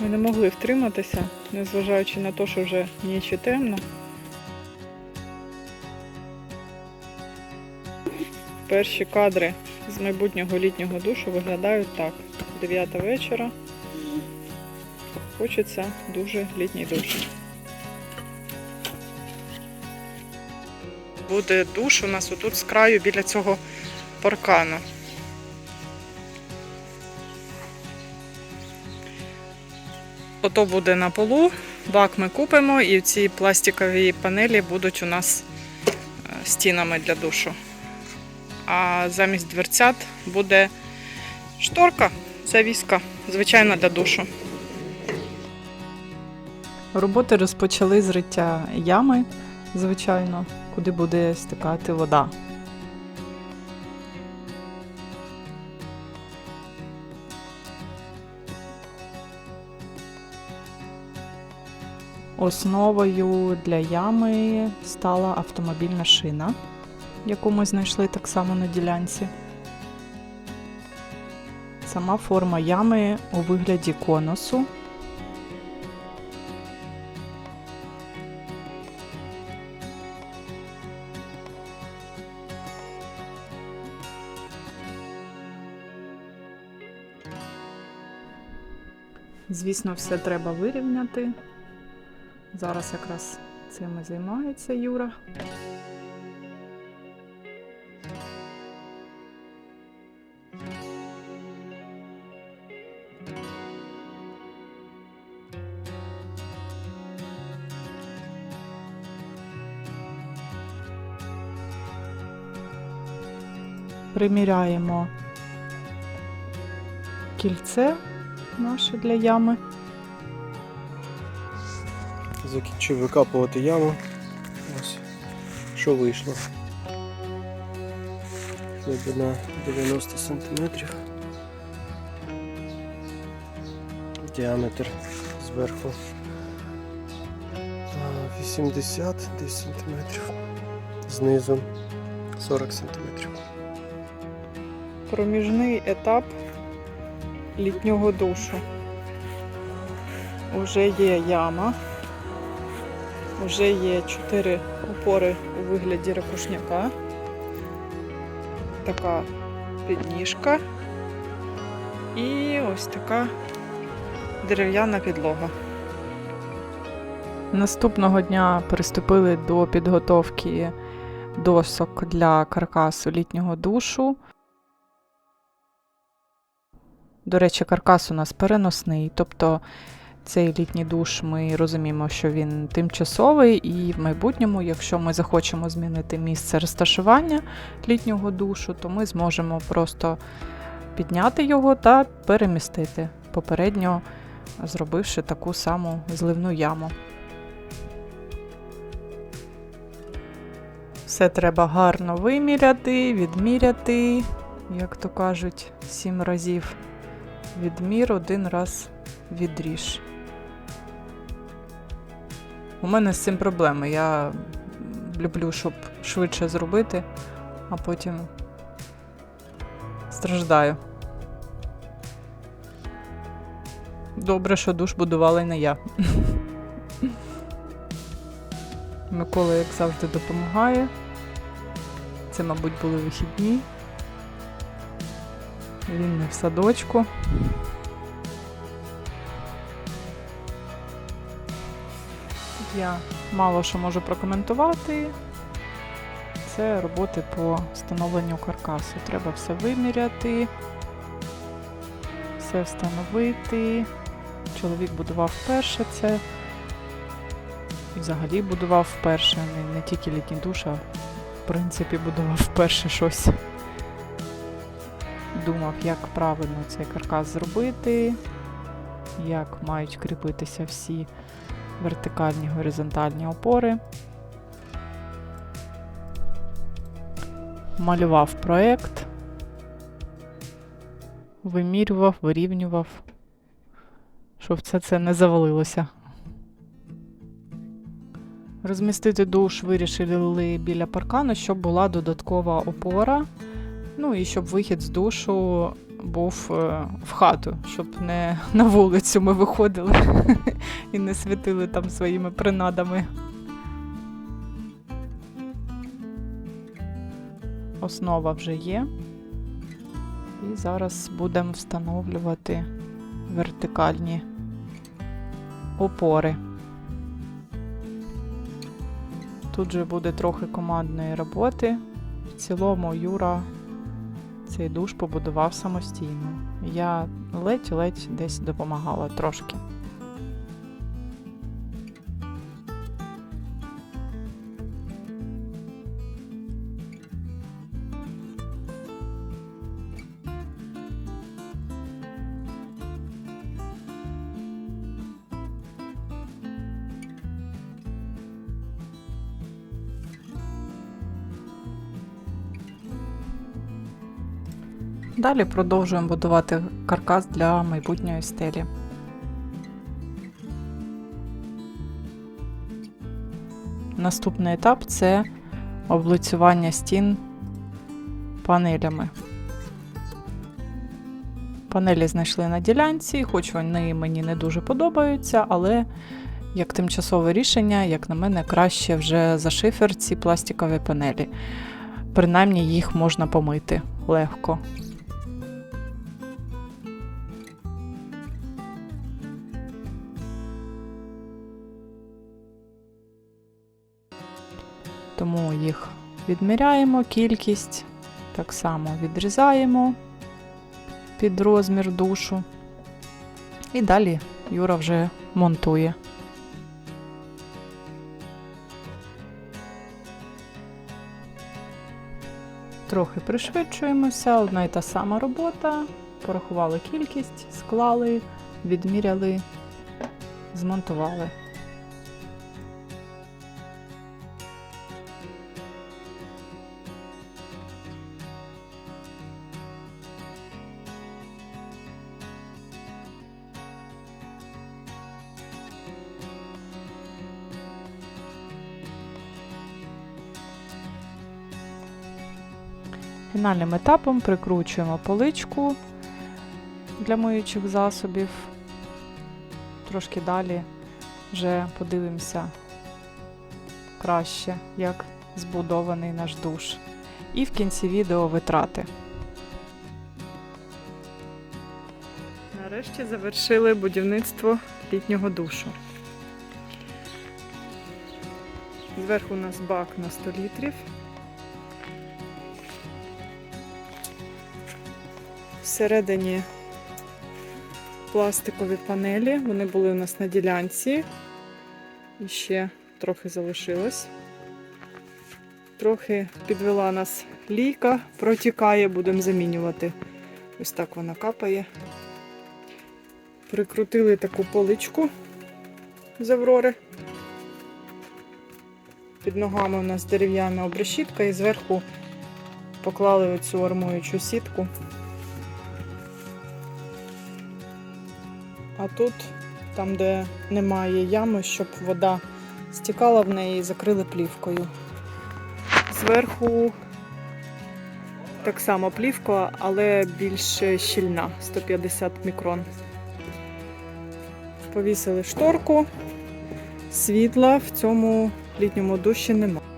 Ми не могли втриматися, незважаючи на те, що вже ніч і темно. Перші кадри з майбутнього літнього душу виглядають так. 9 вечора. Хочеться дуже літній душ. Буде душ у нас отут з краю біля цього паркану. Ото буде на полу, бак ми купимо, і ці пластикові панелі будуть у нас е, стінами для душу. А замість дверцят буде шторка, завіска, звичайна для душу. Роботи розпочали з риття ями, звичайно, куди буде стикати вода. Основою для ями стала автомобільна шина, яку ми знайшли так само на ділянці. Сама форма ями у вигляді конусу. Звісно, все треба вирівняти. Зараз якраз цим і займається Юра. Приміряємо кільце наше для ями. Закінчив викапувати яму. Ось. Що вийшло? Глибина 90 см. Діаметр зверху 80 десь сантиметрів. Знизу 40 сантиметрів. Проміжний етап літнього душу. Уже є яма, вже є чотири опори у вигляді ракушняка, така підніжка і ось така дерев'яна підлога. Наступного дня приступили до підготовки досок для каркасу літнього душу. До речі, каркас у нас переносний, тобто цей літній душ ми розуміємо, що він тимчасовий, і в майбутньому, якщо ми захочемо змінити місце розташування літнього душу, то ми зможемо просто підняти його та перемістити, попередньо зробивши таку саму зливну яму. Все треба гарно виміряти, відміряти, як то кажуть, сім разів відмір, один раз відріж. У мене з цим проблеми. Я люблю, щоб швидше зробити, а потім страждаю. Добре, що душ будувала не я. Микола, як завжди, допомагає. Це, мабуть, були вихідні. Він не в садочку. Я мало що можу прокоментувати. Це роботи по встановленню каркасу. Треба все виміряти, все встановити. Чоловік будував вперше це. І Взагалі будував вперше, не, не тільки літній душ, а в принципі будував вперше щось думав, як правильно цей каркас зробити, як мають кріпитися всі вертикальні горизонтальні опори. Малював проєкт, вимірював, вирівнював, щоб все це не завалилося. Розмістити душ вирішили біля паркану, щоб була додаткова опора. Ну і щоб вихід з душу був е, в хату, щоб не на вулицю ми виходили і не світили там своїми принадами. Основа вже є. І зараз будемо встановлювати вертикальні опори. Тут же буде трохи командної роботи. В цілому Юра цей душ побудував самостійно. Я ледь-ледь десь допомагала трошки. Далі продовжуємо будувати каркас для майбутньої стелі. Наступний етап це облицювання стін панелями. Панелі знайшли на ділянці, хоч вони мені не дуже подобаються, але як тимчасове рішення, як на мене, краще вже за шифер ці пластикові панелі. Принаймні їх можна помити легко. Тому їх відміряємо кількість, так само відрізаємо під розмір душу. І далі Юра вже монтує. Трохи пришвидшуємося, одна й та сама робота. Порахували кількість, склали, відміряли, змонтували. Фінальним етапом прикручуємо поличку для миючих засобів. Трошки далі вже подивимося краще, як збудований наш душ. І в кінці відео витрати. Нарешті завершили будівництво літнього душу. Зверху у нас бак на 100 літрів. Всередині пластикові панелі. Вони були у нас на ділянці. І ще трохи залишилось. Трохи підвела нас лійка, протікає, будемо замінювати. Ось так вона капає. Прикрутили таку поличку з Аврори. Під ногами у нас дерев'яна обрешітка і зверху поклали оцю армуючу сітку. А тут, там, де немає ями, щоб вода стікала в неї, закрили плівкою. Зверху так само плівка, але більш щільна 150 мікрон. Повісили шторку, світла в цьому літньому душі немає.